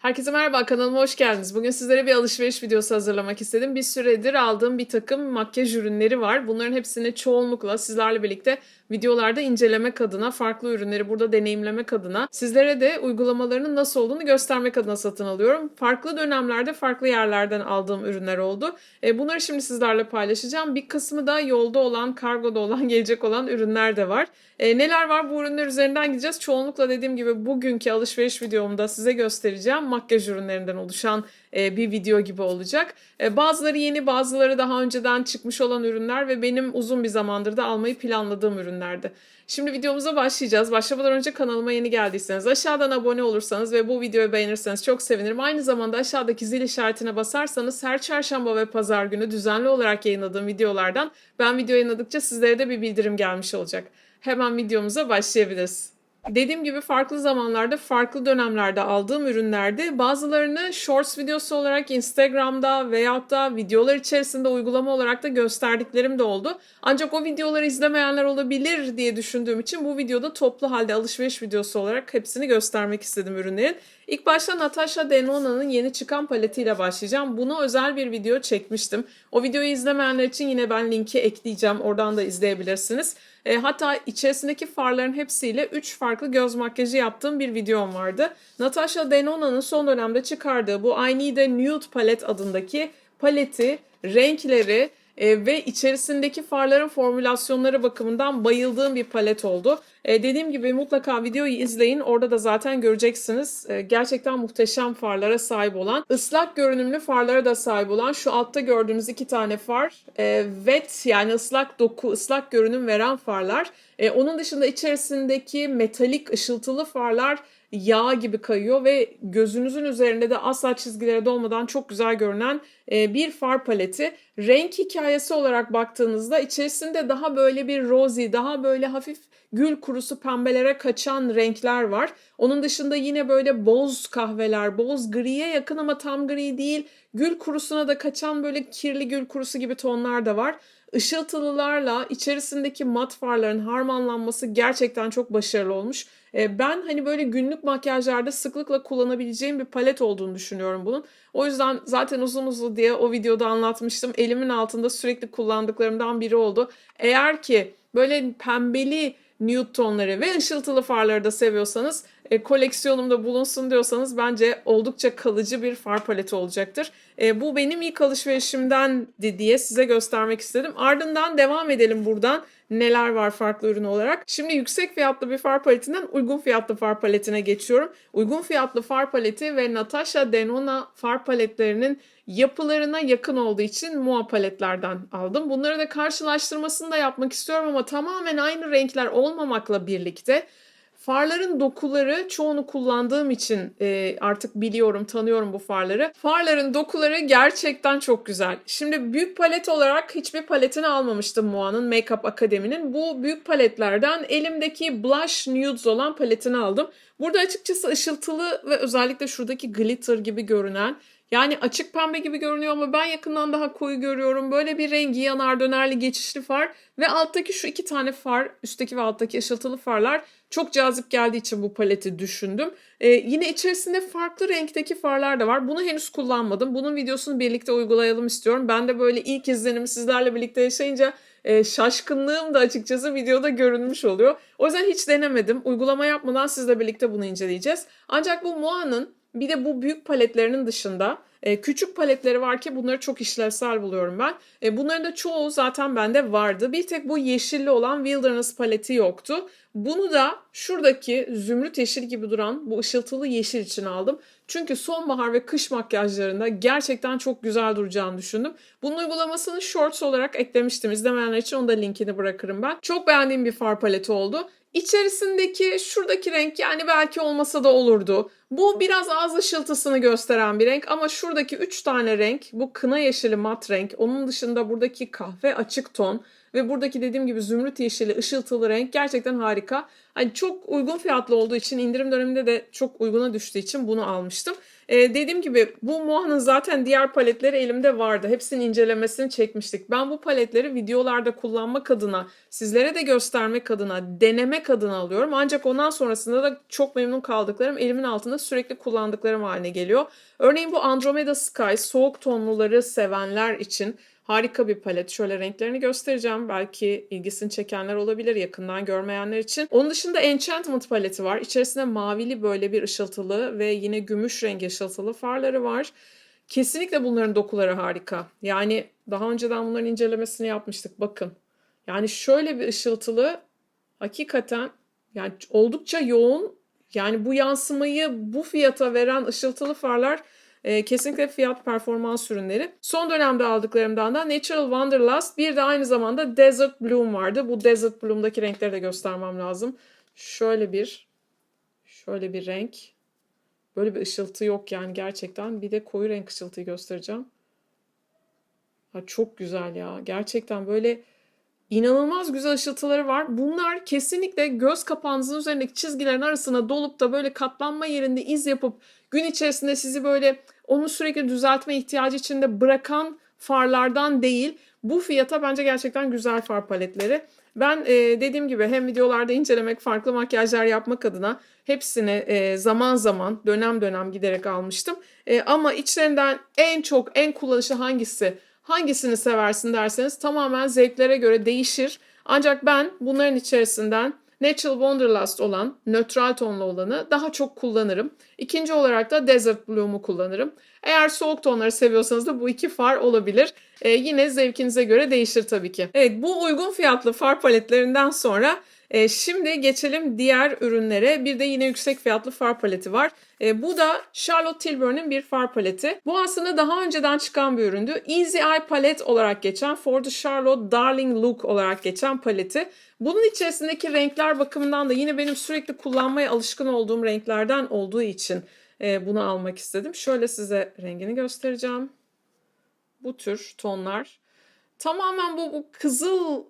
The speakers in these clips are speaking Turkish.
Herkese merhaba kanalıma hoş geldiniz. Bugün sizlere bir alışveriş videosu hazırlamak istedim. Bir süredir aldığım bir takım makyaj ürünleri var. Bunların hepsini çoğunlukla sizlerle birlikte videolarda incelemek adına, farklı ürünleri burada deneyimlemek adına, sizlere de uygulamalarının nasıl olduğunu göstermek adına satın alıyorum. Farklı dönemlerde, farklı yerlerden aldığım ürünler oldu. E, bunları şimdi sizlerle paylaşacağım. Bir kısmı da yolda olan, kargoda olan, gelecek olan ürünler de var. E, neler var bu ürünler üzerinden gideceğiz. Çoğunlukla dediğim gibi bugünkü alışveriş videomda size göstereceğim makyaj ürünlerinden oluşan e, bir video gibi olacak. E, bazıları yeni, bazıları daha önceden çıkmış olan ürünler ve benim uzun bir zamandır da almayı planladığım ürünlerdi. Şimdi videomuza başlayacağız. Başlamadan önce kanalıma yeni geldiyseniz aşağıdan abone olursanız ve bu videoyu beğenirseniz çok sevinirim. Aynı zamanda aşağıdaki zil işaretine basarsanız her çarşamba ve pazar günü düzenli olarak yayınladığım videolardan ben video yayınladıkça sizlere de bir bildirim gelmiş olacak. Hemen videomuza başlayabiliriz. Dediğim gibi farklı zamanlarda, farklı dönemlerde aldığım ürünlerde bazılarını shorts videosu olarak Instagram'da veyahut da videolar içerisinde uygulama olarak da gösterdiklerim de oldu. Ancak o videoları izlemeyenler olabilir diye düşündüğüm için bu videoda toplu halde alışveriş videosu olarak hepsini göstermek istedim ürünlerin. İlk başta Natasha Denona'nın yeni çıkan paletiyle başlayacağım. Buna özel bir video çekmiştim. O videoyu izlemeyenler için yine ben linki ekleyeceğim. Oradan da izleyebilirsiniz. E, hatta içerisindeki farların hepsiyle 3 farklı göz makyajı yaptığım bir videom vardı. Natasha Denona'nın son dönemde çıkardığı bu I Need a Nude Palette adındaki paleti, renkleri e, ve içerisindeki farların formülasyonları bakımından bayıldığım bir palet oldu. E, dediğim gibi mutlaka videoyu izleyin. Orada da zaten göreceksiniz. E, gerçekten muhteşem farlara sahip olan, ıslak görünümlü farlara da sahip olan şu altta gördüğünüz iki tane far. E, wet yani ıslak doku, ıslak görünüm veren farlar. E, onun dışında içerisindeki metalik ışıltılı farlar yağ gibi kayıyor ve gözünüzün üzerinde de asla çizgilere dolmadan çok güzel görünen e, bir far paleti. Renk hikayesi olarak baktığınızda içerisinde daha böyle bir rosy, daha böyle hafif gül kurusu pembelere kaçan renkler var. Onun dışında yine böyle boz kahveler, boz griye yakın ama tam gri değil. Gül kurusuna da kaçan böyle kirli gül kurusu gibi tonlar da var. Işıltılılarla içerisindeki mat farların harmanlanması gerçekten çok başarılı olmuş. E, ben hani böyle günlük makyajlarda sıklıkla kullanabileceğim bir palet olduğunu düşünüyorum bunun. O yüzden zaten uzun uzun diye o videoda anlatmıştım. Elimin altında sürekli kullandıklarımdan biri oldu. Eğer ki böyle pembeli nude tonları ve ışıltılı farları da seviyorsanız e, koleksiyonumda bulunsun diyorsanız bence oldukça kalıcı bir far paleti olacaktır. E, bu benim ilk alışverişimden diye size göstermek istedim. Ardından devam edelim buradan neler var farklı ürün olarak. Şimdi yüksek fiyatlı bir far paletinden uygun fiyatlı far paletine geçiyorum. Uygun fiyatlı far paleti ve Natasha Denona far paletlerinin yapılarına yakın olduğu için Mua paletlerden aldım. Bunları da karşılaştırmasını da yapmak istiyorum ama tamamen aynı renkler olmamakla birlikte Farların dokuları çoğunu kullandığım için e, artık biliyorum, tanıyorum bu farları. Farların dokuları gerçekten çok güzel. Şimdi büyük palet olarak hiçbir paletini almamıştım Moa'nın Makeup Akademi'nin. Bu büyük paletlerden elimdeki Blush Nudes olan paletini aldım. Burada açıkçası ışıltılı ve özellikle şuradaki glitter gibi görünen yani açık pembe gibi görünüyor ama ben yakından daha koyu görüyorum. Böyle bir rengi yanar dönerli geçişli far ve alttaki şu iki tane far, üstteki ve alttaki ışıltılı farlar çok cazip geldiği için bu paleti düşündüm. Ee, yine içerisinde farklı renkteki farlar da var. Bunu henüz kullanmadım. Bunun videosunu birlikte uygulayalım istiyorum. Ben de böyle ilk izlenimi sizlerle birlikte yaşayınca e, şaşkınlığım da açıkçası videoda görünmüş oluyor. O yüzden hiç denemedim. Uygulama yapmadan sizle birlikte bunu inceleyeceğiz. Ancak bu Moa'nın bir de bu büyük paletlerinin dışında e, küçük paletleri var ki bunları çok işlevsel buluyorum ben. E, bunların da çoğu zaten bende vardı. Bir tek bu yeşilli olan Wilderness paleti yoktu. Bunu da şuradaki zümrüt yeşil gibi duran bu ışıltılı yeşil için aldım. Çünkü sonbahar ve kış makyajlarında gerçekten çok güzel duracağını düşündüm. Bunun uygulamasını shorts olarak eklemiştim. İzlemeyenler için onu da linkini bırakırım ben. Çok beğendiğim bir far paleti oldu. İçerisindeki şuradaki renk yani belki olmasa da olurdu. Bu biraz ağız ışıltısını gösteren bir renk ama şuradaki 3 tane renk bu kına yeşili mat renk. Onun dışında buradaki kahve açık ton ve buradaki dediğim gibi zümrüt yeşili ışıltılı renk gerçekten harika. Hani çok uygun fiyatlı olduğu için indirim döneminde de çok uyguna düştüğü için bunu almıştım. Ee, dediğim gibi bu Moha'nın zaten diğer paletleri elimde vardı. Hepsinin incelemesini çekmiştik. Ben bu paletleri videolarda kullanmak adına, sizlere de göstermek adına, denemek adına alıyorum. Ancak ondan sonrasında da çok memnun kaldıklarım elimin altında sürekli kullandıklarım haline geliyor. Örneğin bu Andromeda Sky soğuk tonluları sevenler için Harika bir palet. Şöyle renklerini göstereceğim. Belki ilgisini çekenler olabilir yakından görmeyenler için. Onun dışında Enchantment paleti var. İçerisinde mavili böyle bir ışıltılı ve yine gümüş rengi ışıltılı farları var. Kesinlikle bunların dokuları harika. Yani daha önceden bunların incelemesini yapmıştık. Bakın. Yani şöyle bir ışıltılı hakikaten yani oldukça yoğun. Yani bu yansımayı bu fiyata veren ışıltılı farlar e, kesinlikle fiyat performans ürünleri. Son dönemde aldıklarımdan da Natural Wanderlust bir de aynı zamanda Desert Bloom vardı. Bu Desert Bloom'daki renkleri de göstermem lazım. Şöyle bir şöyle bir renk. Böyle bir ışıltı yok yani gerçekten. Bir de koyu renk ışıltıyı göstereceğim. Ha, çok güzel ya. Gerçekten böyle inanılmaz güzel ışıltıları var. Bunlar kesinlikle göz kapağınızın üzerindeki çizgilerin arasına dolup da böyle katlanma yerinde iz yapıp gün içerisinde sizi böyle onu sürekli düzeltme ihtiyacı içinde bırakan farlardan değil. Bu fiyata bence gerçekten güzel far paletleri. Ben e, dediğim gibi hem videolarda incelemek, farklı makyajlar yapmak adına hepsini e, zaman zaman, dönem dönem giderek almıştım. E, ama içlerinden en çok, en kullanışlı hangisi, hangisini seversin derseniz tamamen zevklere göre değişir. Ancak ben bunların içerisinden Natural Wanderlust olan, nötral tonlu olanı daha çok kullanırım. İkinci olarak da Desert Bloom'u kullanırım. Eğer soğuk tonları seviyorsanız da bu iki far olabilir. Ee, yine zevkinize göre değişir tabii ki. Evet bu uygun fiyatlı far paletlerinden sonra e, şimdi geçelim diğer ürünlere. Bir de yine yüksek fiyatlı far paleti var. E, bu da Charlotte Tilbury'nin bir far paleti. Bu aslında daha önceden çıkan bir üründü. Easy Eye palet olarak geçen, For the Charlotte Darling Look olarak geçen paleti. Bunun içerisindeki renkler bakımından da yine benim sürekli kullanmaya alışkın olduğum renklerden olduğu için e, bunu almak istedim. Şöyle size rengini göstereceğim. Bu tür tonlar. Tamamen bu, bu kızıl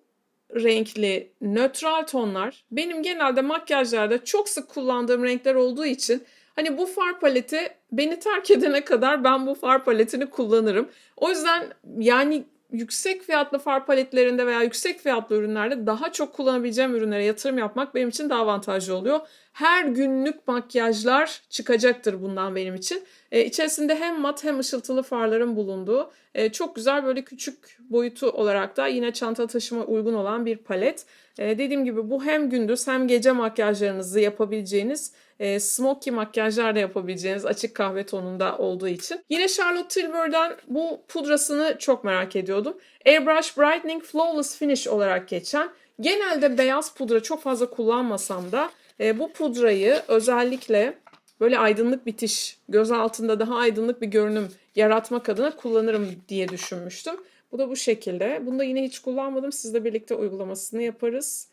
renkli nötral tonlar benim genelde makyajlarda çok sık kullandığım renkler olduğu için hani bu far paleti beni terk edene kadar ben bu far paletini kullanırım. O yüzden yani yüksek fiyatlı far paletlerinde veya yüksek fiyatlı ürünlerde daha çok kullanabileceğim ürünlere yatırım yapmak benim için daha avantajlı oluyor. Her günlük makyajlar çıkacaktır bundan benim için. Ee, içerisinde hem mat hem ışıltılı farların bulunduğu e, çok güzel böyle küçük boyutu olarak da yine çanta taşıma uygun olan bir palet. E, dediğim gibi bu hem gündüz hem gece makyajlarınızı yapabileceğiniz e, smoky makyajlar da yapabileceğiniz açık kahve tonunda olduğu için. Yine Charlotte Tilbury'den bu pudrasını çok merak ediyordum. Airbrush Brightening Flawless Finish olarak geçen genelde beyaz pudra çok fazla kullanmasam da e, bu pudrayı özellikle böyle aydınlık bitiş, göz altında daha aydınlık bir görünüm yaratmak adına kullanırım diye düşünmüştüm. Bu da bu şekilde. Bunu da yine hiç kullanmadım. Sizle birlikte uygulamasını yaparız.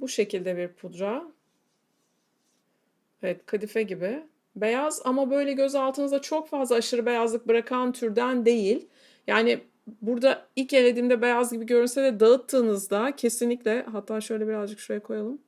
Bu şekilde bir pudra. Evet kadife gibi. Beyaz ama böyle göz altınızda çok fazla aşırı beyazlık bırakan türden değil. Yani burada ilk elediğimde beyaz gibi görünse de dağıttığınızda kesinlikle hatta şöyle birazcık şuraya koyalım.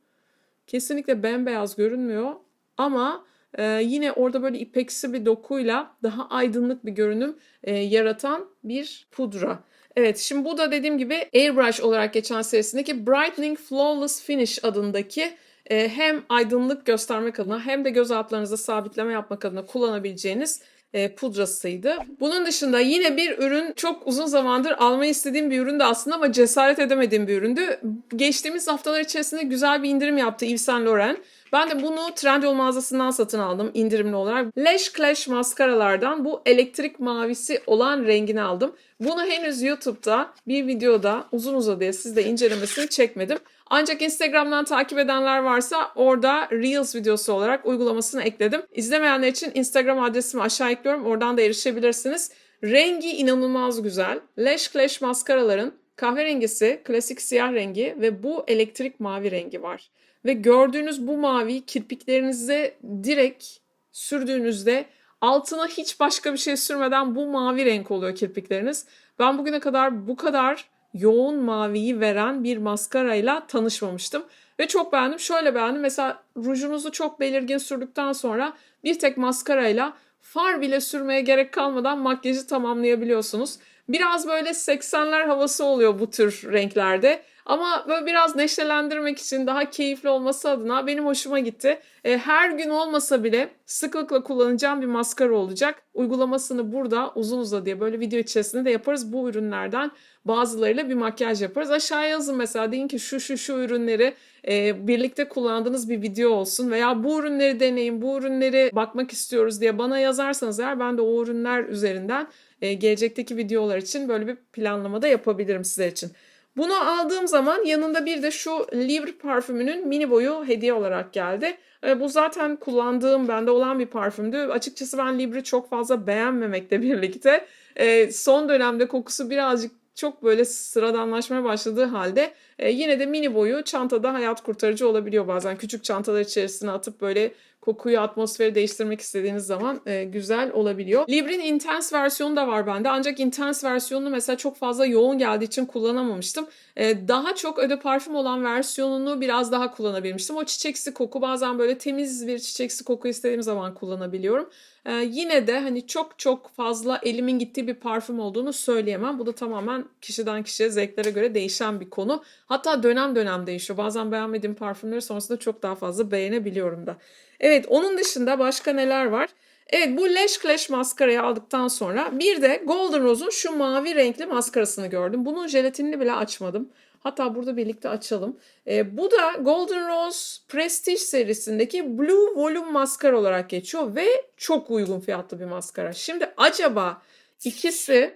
Kesinlikle bembeyaz görünmüyor ama e, yine orada böyle ipeksi bir dokuyla daha aydınlık bir görünüm e, yaratan bir pudra. Evet şimdi bu da dediğim gibi Airbrush olarak geçen serisindeki Brightening Flawless Finish adındaki hem aydınlık göstermek adına hem de göz altlarınızda sabitleme yapmak adına kullanabileceğiniz e, pudrasıydı. Bunun dışında yine bir ürün çok uzun zamandır almayı istediğim bir üründü aslında ama cesaret edemediğim bir üründü. Geçtiğimiz haftalar içerisinde güzel bir indirim yaptı Yves Saint Laurent. Ben de bunu Trendyol mağazasından satın aldım indirimli olarak. Lash Clash maskaralardan bu elektrik mavisi olan rengini aldım. Bunu henüz YouTube'da bir videoda uzun uzadıya sizde incelemesini çekmedim. Ancak Instagram'dan takip edenler varsa orada Reels videosu olarak uygulamasını ekledim. İzlemeyenler için Instagram adresimi aşağı ekliyorum. Oradan da erişebilirsiniz. Rengi inanılmaz güzel. Lash Clash maskaraların kahverengisi, klasik siyah rengi ve bu elektrik mavi rengi var. Ve gördüğünüz bu mavi kirpiklerinize direkt sürdüğünüzde altına hiç başka bir şey sürmeden bu mavi renk oluyor kirpikleriniz. Ben bugüne kadar bu kadar yoğun maviyi veren bir maskarayla tanışmamıştım. Ve çok beğendim. Şöyle beğendim. Mesela rujunuzu çok belirgin sürdükten sonra bir tek maskarayla far bile sürmeye gerek kalmadan makyajı tamamlayabiliyorsunuz. Biraz böyle 80'ler havası oluyor bu tür renklerde. Ama böyle biraz neşelendirmek için daha keyifli olması adına benim hoşuma gitti. E, her gün olmasa bile sıklıkla kullanacağım bir maskara olacak. Uygulamasını burada uzun uzadıya böyle video içerisinde de yaparız. Bu ürünlerden bazılarıyla bir makyaj yaparız. Aşağıya yazın mesela deyin ki şu şu şu ürünleri e, birlikte kullandığınız bir video olsun veya bu ürünleri deneyin, bu ürünleri bakmak istiyoruz diye bana yazarsanız eğer ben de o ürünler üzerinden e, gelecekteki videolar için böyle bir planlamada yapabilirim sizler için. Bunu aldığım zaman yanında bir de şu Libre parfümünün mini boyu hediye olarak geldi. E, bu zaten kullandığım bende olan bir parfümdü. Açıkçası ben Libre çok fazla beğenmemekle birlikte e, son dönemde kokusu birazcık çok böyle sıradanlaşmaya başladığı halde e, yine de mini boyu çantada hayat kurtarıcı olabiliyor bazen. Küçük çantalar içerisine atıp böyle kokuyu, atmosferi değiştirmek istediğiniz zaman e, güzel olabiliyor. Libre'in Intense versiyonu da var bende. Ancak Intense versiyonunu mesela çok fazla yoğun geldiği için kullanamamıştım. E, daha çok öde parfüm olan versiyonunu biraz daha kullanabilmiştim. O çiçeksi koku bazen böyle temiz bir çiçeksi koku istediğim zaman kullanabiliyorum. Ee, yine de hani çok çok fazla elimin gittiği bir parfüm olduğunu söyleyemem. Bu da tamamen kişiden kişiye zevklere göre değişen bir konu. Hatta dönem dönem değişiyor. Bazen beğenmediğim parfümleri sonrasında çok daha fazla beğenebiliyorum da. Evet onun dışında başka neler var? Evet bu Lash Clash maskarayı aldıktan sonra bir de Golden Rose'un şu mavi renkli maskarasını gördüm. Bunun jelatinini bile açmadım. Hatta burada birlikte açalım. E, bu da Golden Rose Prestige serisindeki Blue Volume maskara olarak geçiyor ve çok uygun fiyatlı bir maskara. Şimdi acaba ikisi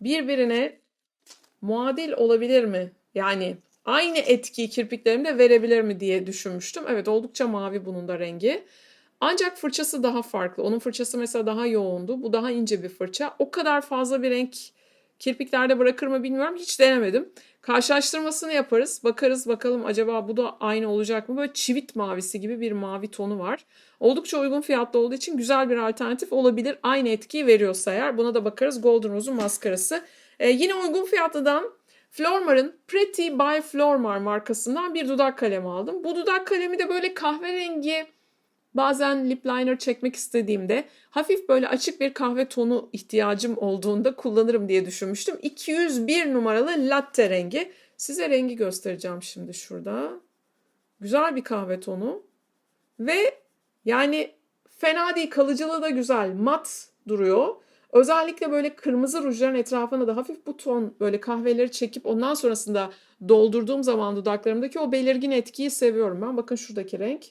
birbirine muadil olabilir mi? Yani aynı etkiyi kirpiklerimde verebilir mi diye düşünmüştüm. Evet oldukça mavi bunun da rengi. Ancak fırçası daha farklı. Onun fırçası mesela daha yoğundu. Bu daha ince bir fırça. O kadar fazla bir renk kirpiklerde bırakır mı bilmiyorum. Hiç denemedim. Karşılaştırmasını yaparız. Bakarız bakalım acaba bu da aynı olacak mı? Böyle çivit mavisi gibi bir mavi tonu var. Oldukça uygun fiyatlı olduğu için güzel bir alternatif olabilir. Aynı etkiyi veriyorsa eğer. Buna da bakarız. Golden Rose'un maskarası. Ee, yine uygun fiyatlıdan Flormar'ın Pretty by Flormar markasından bir dudak kalemi aldım. Bu dudak kalemi de böyle kahverengi Bazen lip liner çekmek istediğimde hafif böyle açık bir kahve tonu ihtiyacım olduğunda kullanırım diye düşünmüştüm. 201 numaralı latte rengi. Size rengi göstereceğim şimdi şurada. Güzel bir kahve tonu. Ve yani fena değil kalıcılığı da güzel. Mat duruyor. Özellikle böyle kırmızı rujların etrafına da hafif bu ton böyle kahveleri çekip ondan sonrasında doldurduğum zaman dudaklarımdaki o belirgin etkiyi seviyorum ben. Bakın şuradaki renk.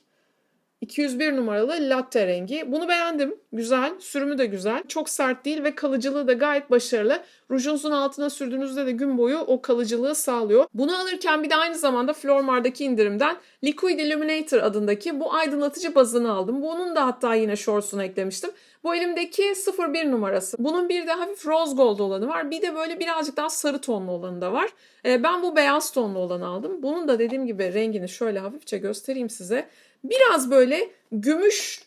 201 numaralı latte rengi. Bunu beğendim. Güzel. Sürümü de güzel. Çok sert değil ve kalıcılığı da gayet başarılı. Rujunuzun altına sürdüğünüzde de gün boyu o kalıcılığı sağlıyor. Bunu alırken bir de aynı zamanda Flormar'daki indirimden Liquid Illuminator adındaki bu aydınlatıcı bazını aldım. Bunun da hatta yine shorts'unu eklemiştim. Bu elimdeki 01 numarası. Bunun bir de hafif rose gold olanı var. Bir de böyle birazcık daha sarı tonlu olanı da var. Ee, ben bu beyaz tonlu olanı aldım. Bunun da dediğim gibi rengini şöyle hafifçe göstereyim size biraz böyle gümüş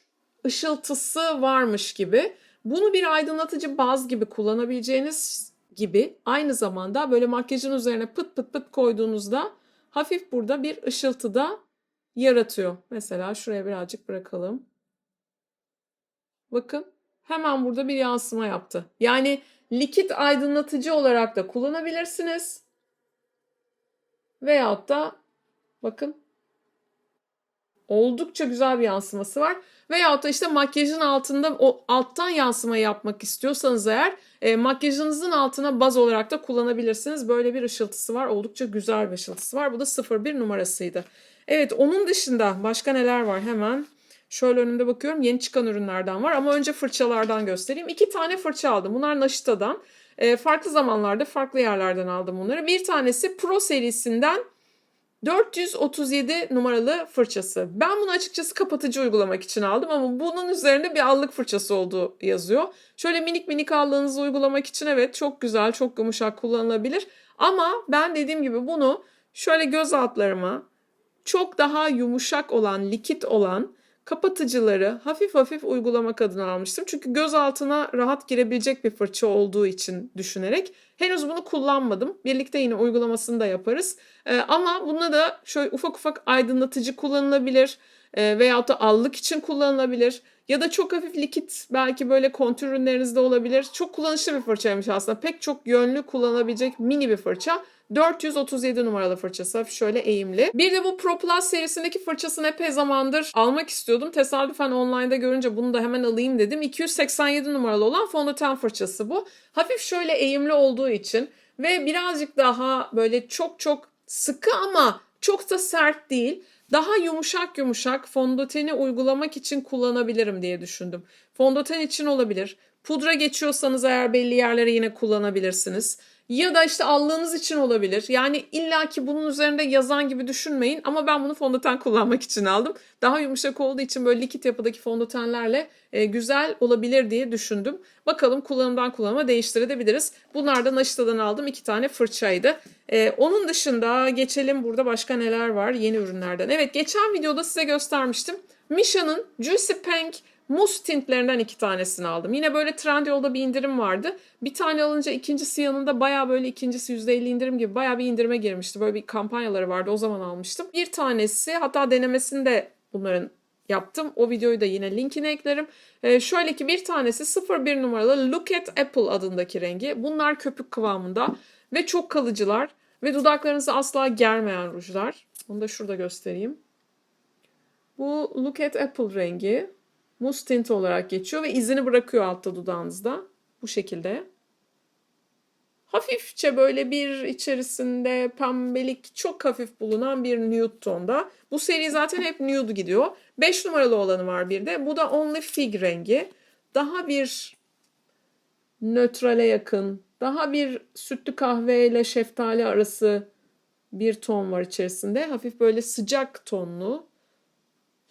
ışıltısı varmış gibi. Bunu bir aydınlatıcı baz gibi kullanabileceğiniz gibi aynı zamanda böyle makyajın üzerine pıt pıt pıt koyduğunuzda hafif burada bir ışıltı da yaratıyor. Mesela şuraya birazcık bırakalım. Bakın hemen burada bir yansıma yaptı. Yani likit aydınlatıcı olarak da kullanabilirsiniz. Veyahut da bakın oldukça güzel bir yansıması var. Veyahut da işte makyajın altında o alttan yansıma yapmak istiyorsanız eğer e, makyajınızın altına baz olarak da kullanabilirsiniz. Böyle bir ışıltısı var. Oldukça güzel bir ışıltısı var. Bu da 01 numarasıydı. Evet onun dışında başka neler var hemen. Şöyle önümde bakıyorum yeni çıkan ürünlerden var ama önce fırçalardan göstereyim. İki tane fırça aldım. Bunlar Naşita'dan. E, farklı zamanlarda farklı yerlerden aldım bunları. Bir tanesi Pro serisinden 437 numaralı fırçası. Ben bunu açıkçası kapatıcı uygulamak için aldım ama bunun üzerinde bir allık fırçası olduğu yazıyor. Şöyle minik minik allığınızı uygulamak için evet çok güzel, çok yumuşak kullanılabilir. Ama ben dediğim gibi bunu şöyle göz altlarıma çok daha yumuşak olan, likit olan kapatıcıları hafif hafif uygulamak adına almıştım. Çünkü göz altına rahat girebilecek bir fırça olduğu için düşünerek henüz bunu kullanmadım. Birlikte yine uygulamasını da yaparız. Ee, ama bunda da şöyle ufak ufak aydınlatıcı kullanılabilir e, veyahut da allık için kullanılabilir. Ya da çok hafif likit belki böyle kontür ürünlerinizde olabilir. Çok kullanışlı bir fırçaymış aslında. Pek çok yönlü kullanabilecek mini bir fırça. 437 numaralı fırçası. Hafif şöyle eğimli. Bir de bu Pro Plus serisindeki fırçasını epey zamandır almak istiyordum. Tesadüfen online'da görünce bunu da hemen alayım dedim. 287 numaralı olan fondöten fırçası bu. Hafif şöyle eğimli olduğu için ve birazcık daha böyle çok çok sıkı ama çok da sert değil. Daha yumuşak yumuşak fondöteni uygulamak için kullanabilirim diye düşündüm. Fondöten için olabilir. Pudra geçiyorsanız eğer belli yerlere yine kullanabilirsiniz. Ya da işte allığınız için olabilir. Yani illaki bunun üzerinde yazan gibi düşünmeyin ama ben bunu fondöten kullanmak için aldım. Daha yumuşak olduğu için böyle likit yapıdaki fondötenlerle e, güzel olabilir diye düşündüm. Bakalım kullanımdan kullanıma değiştirebiliriz. Bunlardan Naşita'dan aldım iki tane fırçaydı. E, onun dışında geçelim burada başka neler var yeni ürünlerden. Evet geçen videoda size göstermiştim. Misha'nın Juicy Pink muz tintlerinden iki tanesini aldım. Yine böyle Trendyol'da bir indirim vardı. Bir tane alınca ikincisi yanında baya böyle ikincisi %50 indirim gibi baya bir indirime girmişti. Böyle bir kampanyaları vardı o zaman almıştım. Bir tanesi hatta denemesini de bunların yaptım. O videoyu da yine linkine eklerim. Ee, şöyle ki bir tanesi 01 numaralı Look at Apple adındaki rengi. Bunlar köpük kıvamında ve çok kalıcılar ve dudaklarınızı asla germeyen rujlar. Onu da şurada göstereyim. Bu Look at Apple rengi muz tint olarak geçiyor ve izini bırakıyor altta dudağınızda. Bu şekilde. Hafifçe böyle bir içerisinde pembelik çok hafif bulunan bir nude tonda. Bu seri zaten hep nude gidiyor. 5 numaralı olanı var bir de. Bu da Only Fig rengi. Daha bir nötrale yakın, daha bir sütlü kahve ile şeftali arası bir ton var içerisinde. Hafif böyle sıcak tonlu.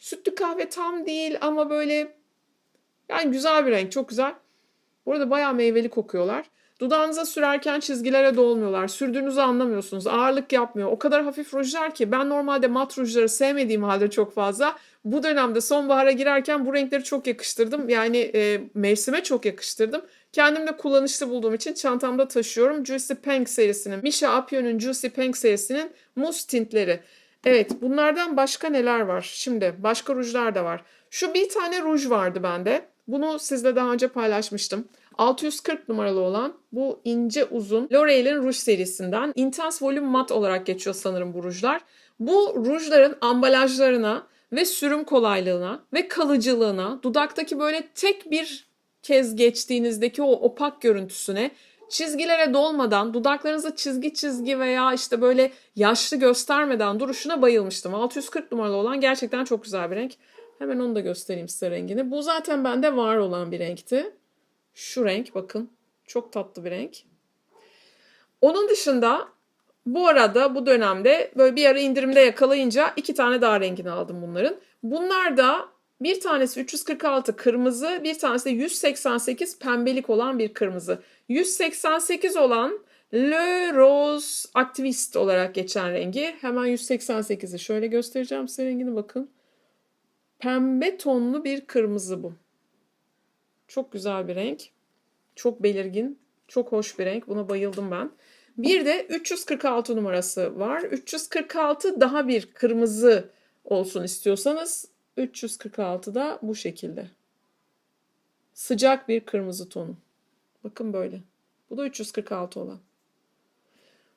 Sütlü kahve tam değil ama böyle yani güzel bir renk. Çok güzel. Bu arada bayağı meyveli kokuyorlar. Dudağınıza sürerken çizgilere dolmuyorlar. Sürdüğünüzü anlamıyorsunuz. Ağırlık yapmıyor. O kadar hafif rujlar ki ben normalde mat rujları sevmediğim halde çok fazla. Bu dönemde sonbahara girerken bu renkleri çok yakıştırdım. Yani e, mevsime çok yakıştırdım. Kendim de kullanışlı bulduğum için çantamda taşıyorum. Juicy Pink serisinin, Misha Apio'nun Juicy Pink serisinin muz tintleri. Evet bunlardan başka neler var? Şimdi başka rujlar da var. Şu bir tane ruj vardı bende. Bunu sizle daha önce paylaşmıştım. 640 numaralı olan bu ince uzun L'Oreal'in ruj serisinden Intense Volume Matte olarak geçiyor sanırım bu rujlar. Bu rujların ambalajlarına ve sürüm kolaylığına ve kalıcılığına, dudaktaki böyle tek bir kez geçtiğinizdeki o opak görüntüsüne çizgilere dolmadan, dudaklarınızda çizgi çizgi veya işte böyle yaşlı göstermeden duruşuna bayılmıştım. 640 numaralı olan gerçekten çok güzel bir renk. Hemen onu da göstereyim size rengini. Bu zaten bende var olan bir renkti. Şu renk bakın. Çok tatlı bir renk. Onun dışında bu arada bu dönemde böyle bir ara indirimde yakalayınca iki tane daha rengini aldım bunların. Bunlar da bir tanesi 346 kırmızı, bir tanesi de 188 pembelik olan bir kırmızı. 188 olan Le Rose Activist olarak geçen rengi. Hemen 188'i şöyle göstereceğim size rengini bakın. Pembe tonlu bir kırmızı bu. Çok güzel bir renk. Çok belirgin. Çok hoş bir renk. Buna bayıldım ben. Bir de 346 numarası var. 346 daha bir kırmızı olsun istiyorsanız 346 da bu şekilde. Sıcak bir kırmızı tonu. Bakın böyle. Bu da 346 olan.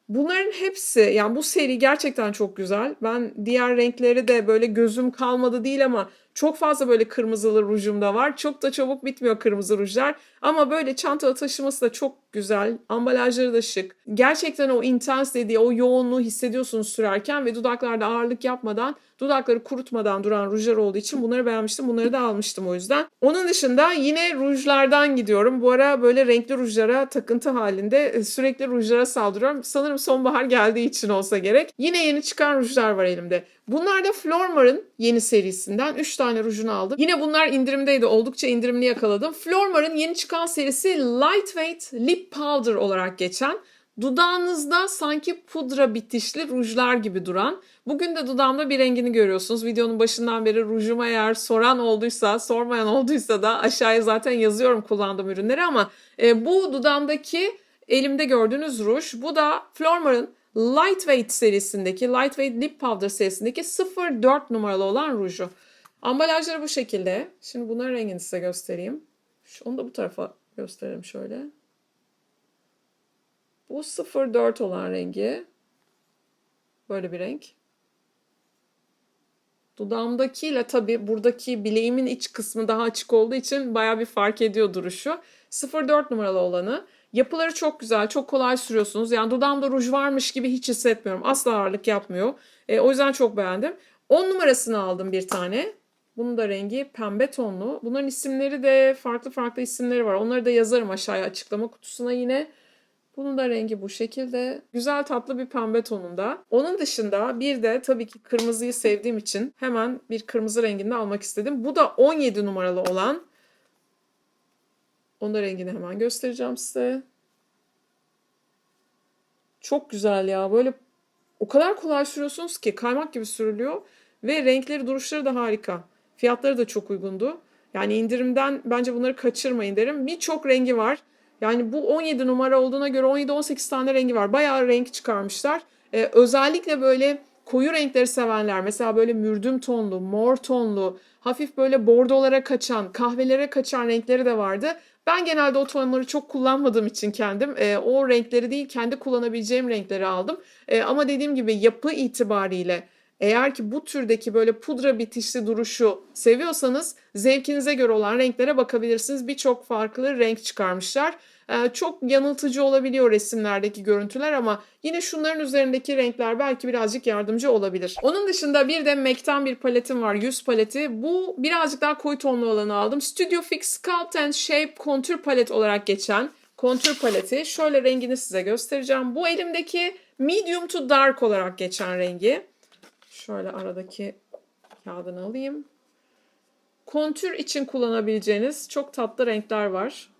Bunların hepsi yani bu seri gerçekten çok güzel. Ben diğer renkleri de böyle gözüm kalmadı değil ama çok fazla böyle kırmızılı rujum da var. Çok da çabuk bitmiyor kırmızı rujlar. Ama böyle çantada taşıması da çok güzel. Ambalajları da şık. Gerçekten o intense dediği o yoğunluğu hissediyorsunuz sürerken ve dudaklarda ağırlık yapmadan, dudakları kurutmadan duran rujlar olduğu için bunları beğenmiştim. Bunları da almıştım o yüzden. Onun dışında yine rujlardan gidiyorum. Bu ara böyle renkli rujlara takıntı halinde e, sürekli rujlara saldırıyorum. Sanırım sonbahar geldiği için olsa gerek. Yine yeni çıkan rujlar var elimde. Bunlar da Flormar'ın yeni serisinden 3 tane rujunu aldım. Yine bunlar indirimdeydi. Oldukça indirimli yakaladım. Flormar'ın yeni çıkan serisi Lightweight Lip Powder olarak geçen Dudağınızda sanki pudra bitişli rujlar gibi duran. Bugün de dudağımda bir rengini görüyorsunuz. Videonun başından beri rujuma eğer soran olduysa, sormayan olduysa da aşağıya zaten yazıyorum kullandığım ürünleri ama e, bu dudağımdaki elimde gördüğünüz ruj. Bu da Flormar'ın Lightweight serisindeki, Lightweight Lip Powder serisindeki 04 numaralı olan ruju. Ambalajları bu şekilde. Şimdi bunların rengini size göstereyim. Onu da bu tarafa gösterelim şöyle. Bu 04 olan rengi. Böyle bir renk. Dudağımdakiyle tabii buradaki bileğimin iç kısmı daha açık olduğu için baya bir fark ediyor duruşu. 04 numaralı olanı. Yapıları çok güzel, çok kolay sürüyorsunuz. Yani dudağımda ruj varmış gibi hiç hissetmiyorum. Asla ağırlık yapmıyor. E, o yüzden çok beğendim. 10 numarasını aldım bir tane. Bunun da rengi pembe tonlu. Bunların isimleri de farklı farklı isimleri var. Onları da yazarım aşağıya açıklama kutusuna yine. Bunun da rengi bu şekilde. Güzel tatlı bir pembe tonunda. Onun dışında bir de tabii ki kırmızıyı sevdiğim için hemen bir kırmızı renginde almak istedim. Bu da 17 numaralı olan. Onun da rengini hemen göstereceğim size. Çok güzel ya. Böyle o kadar kolay sürüyorsunuz ki kaymak gibi sürülüyor ve renkleri duruşları da harika. Fiyatları da çok uygundu. Yani indirimden bence bunları kaçırmayın derim. Birçok rengi var. Yani bu 17 numara olduğuna göre 17-18 tane rengi var. Bayağı renk çıkarmışlar. Ee, özellikle böyle koyu renkleri sevenler mesela böyle mürdüm tonlu, mor tonlu, hafif böyle bordolara kaçan, kahvelere kaçan renkleri de vardı. Ben genelde o tonları çok kullanmadığım için kendim e, o renkleri değil kendi kullanabileceğim renkleri aldım. E, ama dediğim gibi yapı itibariyle eğer ki bu türdeki böyle pudra bitişli duruşu seviyorsanız zevkinize göre olan renklere bakabilirsiniz. Birçok farklı renk çıkarmışlar. Ee, çok yanıltıcı olabiliyor resimlerdeki görüntüler ama yine şunların üzerindeki renkler belki birazcık yardımcı olabilir. Onun dışında bir de MAC'ten bir paletim var. Yüz paleti. Bu birazcık daha koyu tonlu olanı aldım. Studio Fix Sculpt and Shape kontür palet olarak geçen kontür paleti. Şöyle rengini size göstereceğim. Bu elimdeki medium to dark olarak geçen rengi. Şöyle aradaki kağıdını alayım. Kontür için kullanabileceğiniz çok tatlı renkler var.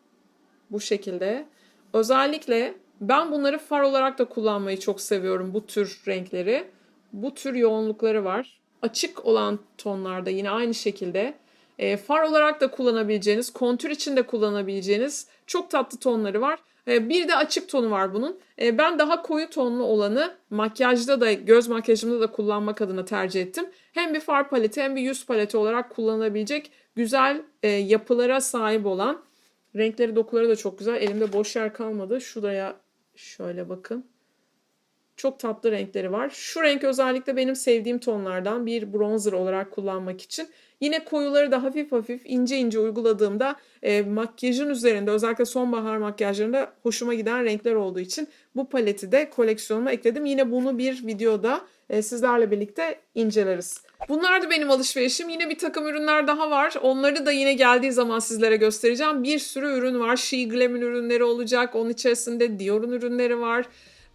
Bu şekilde. Özellikle ben bunları far olarak da kullanmayı çok seviyorum bu tür renkleri. Bu tür yoğunlukları var. Açık olan tonlarda yine aynı şekilde. E, far olarak da kullanabileceğiniz, kontür için de kullanabileceğiniz çok tatlı tonları var. E, bir de açık tonu var bunun. E, ben daha koyu tonlu olanı makyajda da göz makyajımda da kullanmak adına tercih ettim. Hem bir far paleti hem bir yüz paleti olarak kullanılabilecek güzel e, yapılara sahip olan renkleri dokuları da çok güzel. Elimde boş yer kalmadı. Şuraya şöyle bakın. Çok tatlı renkleri var. Şu renk özellikle benim sevdiğim tonlardan bir bronzer olarak kullanmak için. Yine koyuları da hafif hafif ince ince uyguladığımda e, makyajın üzerinde özellikle sonbahar makyajlarında hoşuma giden renkler olduğu için bu paleti de koleksiyonuma ekledim. Yine bunu bir videoda e, sizlerle birlikte inceleriz. Bunlar da benim alışverişim. Yine bir takım ürünler daha var. Onları da yine geldiği zaman sizlere göstereceğim. Bir sürü ürün var. She Glam'in ürünleri olacak. Onun içerisinde Dior'un ürünleri var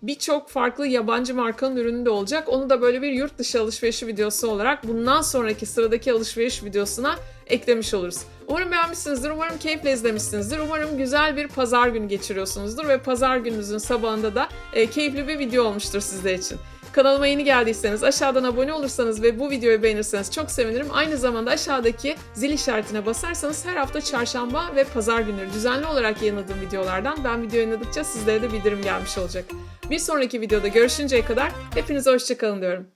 birçok farklı yabancı markanın ürünü de olacak. Onu da böyle bir yurt dışı alışverişi videosu olarak bundan sonraki sıradaki alışveriş videosuna eklemiş oluruz. Umarım beğenmişsinizdir, umarım keyifle izlemişsinizdir, umarım güzel bir pazar günü geçiriyorsunuzdur ve pazar gününüzün sabahında da e, keyifli bir video olmuştur sizler için. Kanalıma yeni geldiyseniz aşağıdan abone olursanız ve bu videoyu beğenirseniz çok sevinirim. Aynı zamanda aşağıdaki zil işaretine basarsanız her hafta çarşamba ve pazar günleri düzenli olarak yayınladığım videolardan ben video yayınladıkça sizlere de bildirim gelmiş olacak. Bir sonraki videoda görüşünceye kadar hepinize hoşçakalın diyorum.